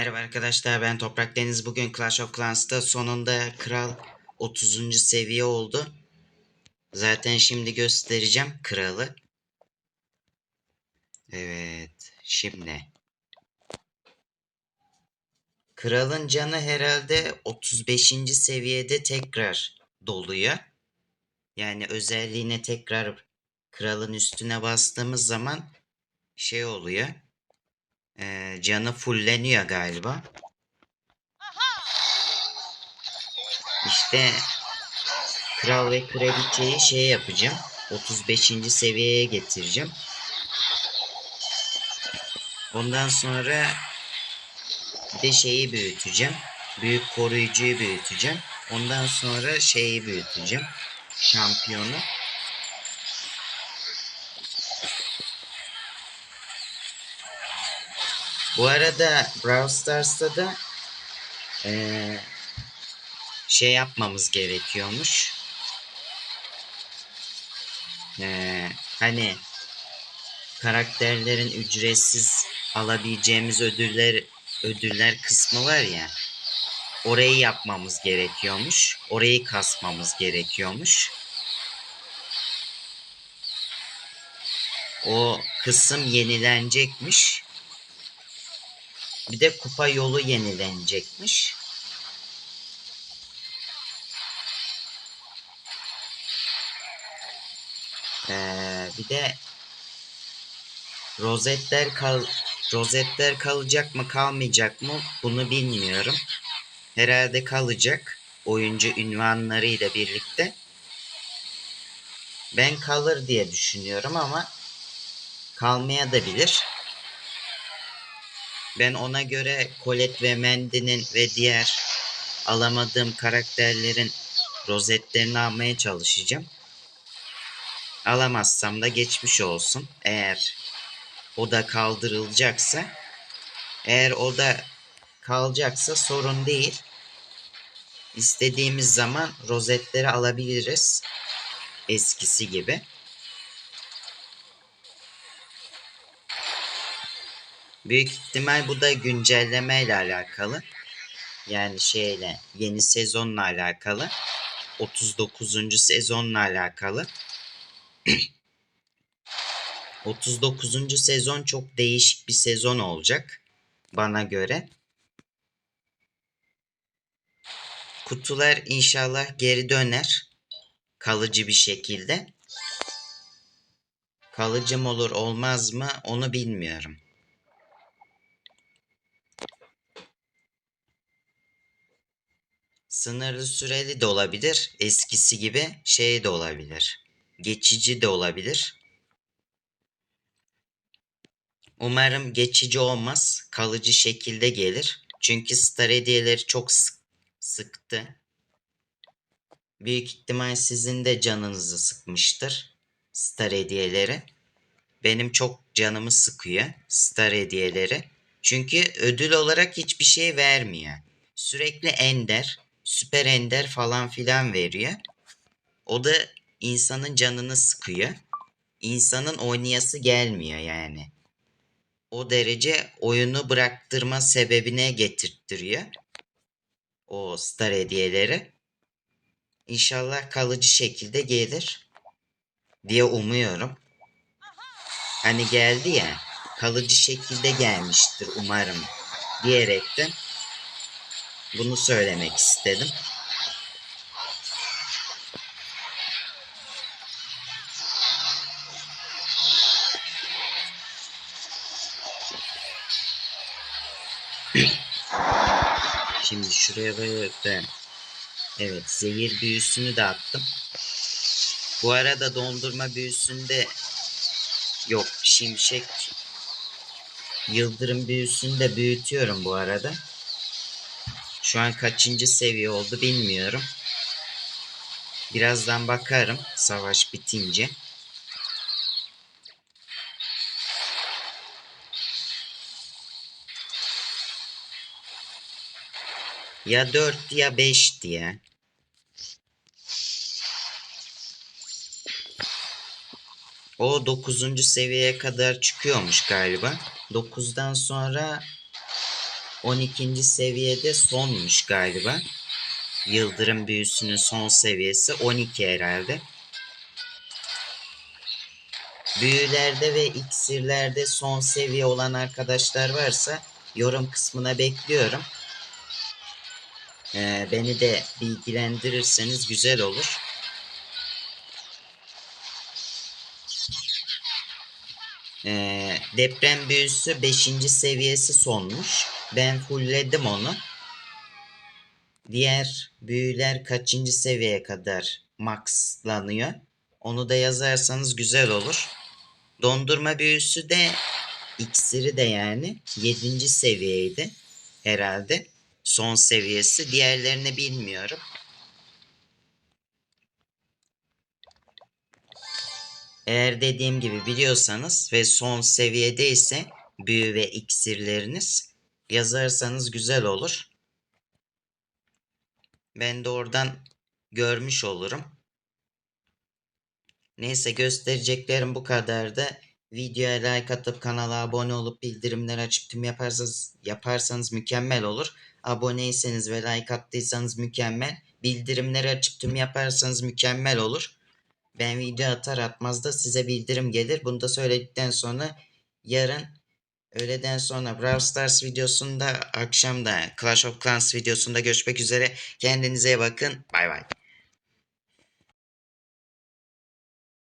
Merhaba arkadaşlar ben Toprak Deniz. Bugün Clash of Clans'ta sonunda kral 30. seviye oldu. Zaten şimdi göstereceğim kralı. Evet şimdi. Kralın canı herhalde 35. seviyede tekrar doluyor. Yani özelliğine tekrar kralın üstüne bastığımız zaman şey oluyor. Ee, canı fulleniyor galiba. İşte kral ve kraliçeyi şey yapacağım. 35. seviyeye getireceğim. Ondan sonra bir de şeyi büyüteceğim. Büyük koruyucuyu büyüteceğim. Ondan sonra şeyi büyüteceğim. Şampiyonu. Bu arada Brawl Stars'ta da eee, şey yapmamız gerekiyormuş. Eee, hani karakterlerin ücretsiz alabileceğimiz ödüller ödüller kısmı var ya. Orayı yapmamız gerekiyormuş. Orayı kasmamız gerekiyormuş. O kısım yenilenecekmiş. Bir de kupa yolu yenilenecekmiş. Ee, bir de rozetler kal rozetler kalacak mı kalmayacak mı bunu bilmiyorum. Herhalde kalacak oyuncu ünvanlarıyla birlikte. Ben kalır diye düşünüyorum ama kalmaya da bilir. Ben ona göre Colette ve Mandy'nin ve diğer alamadığım karakterlerin rozetlerini almaya çalışacağım. Alamazsam da geçmiş olsun. Eğer o da kaldırılacaksa eğer o da kalacaksa sorun değil. İstediğimiz zaman rozetleri alabiliriz. Eskisi gibi. Büyük ihtimal bu da güncelleme ile alakalı. Yani şeyle yeni sezonla alakalı. 39. sezonla alakalı. 39. sezon çok değişik bir sezon olacak bana göre. Kutular inşallah geri döner kalıcı bir şekilde. Kalıcı mı olur olmaz mı onu bilmiyorum. Sınırlı süreli de olabilir. Eskisi gibi şey de olabilir. Geçici de olabilir. Umarım geçici olmaz. Kalıcı şekilde gelir. Çünkü star hediyeleri çok sık, sıktı. Büyük ihtimal sizin de canınızı sıkmıştır. Star hediyeleri. Benim çok canımı sıkıyor star hediyeleri. Çünkü ödül olarak hiçbir şey vermiyor. Sürekli ender, süper ender falan filan veriyor. O da insanın canını sıkıyor. İnsanın oynayası gelmiyor yani. O derece oyunu bıraktırma sebebine getirttiriyor. O star hediyeleri. İnşallah kalıcı şekilde gelir diye umuyorum. Hani geldi ya kalıcı şekilde gelmiştir umarım diyerekten bunu söylemek istedim. Şimdi şuraya böyle evet zehir büyüsünü de attım. Bu arada dondurma büyüsünde yok şimşek yıldırım büyüsünü de büyütüyorum bu arada. Şu an kaçıncı seviye oldu bilmiyorum. Birazdan bakarım savaş bitince. Ya 4 ya 5 diye. O 9. seviyeye kadar çıkıyormuş galiba. 9'dan sonra 12. seviyede sonmuş galiba. Yıldırım büyüsünün son seviyesi 12 herhalde. Büyülerde ve iksirlerde son seviye olan arkadaşlar varsa yorum kısmına bekliyorum. Ee, beni de bilgilendirirseniz güzel olur. Ee, deprem büyüsü 5. seviyesi sonmuş. Ben fullledim onu. Diğer büyüler kaçıncı seviyeye kadar maxlanıyor? Onu da yazarsanız güzel olur. Dondurma büyüsü de iksiri de yani 7. seviyeydi herhalde. Son seviyesi. Diğerlerini bilmiyorum. Eğer dediğim gibi biliyorsanız ve son seviyedeyse büyü ve iksirleriniz yazarsanız güzel olur. Ben de oradan görmüş olurum. Neyse göstereceklerim bu kadardı. Videoya like atıp kanala abone olup bildirimleri açıp tüm yaparsanız, yaparsanız mükemmel olur. Aboneyseniz ve like attıysanız mükemmel. Bildirimleri açıp tüm yaparsanız mükemmel olur. Ben video atar atmaz da size bildirim gelir. Bunu da söyledikten sonra yarın öğleden sonra Brawl Stars videosunda akşam da Clash of Clans videosunda görüşmek üzere. Kendinize bakın. Bay bay.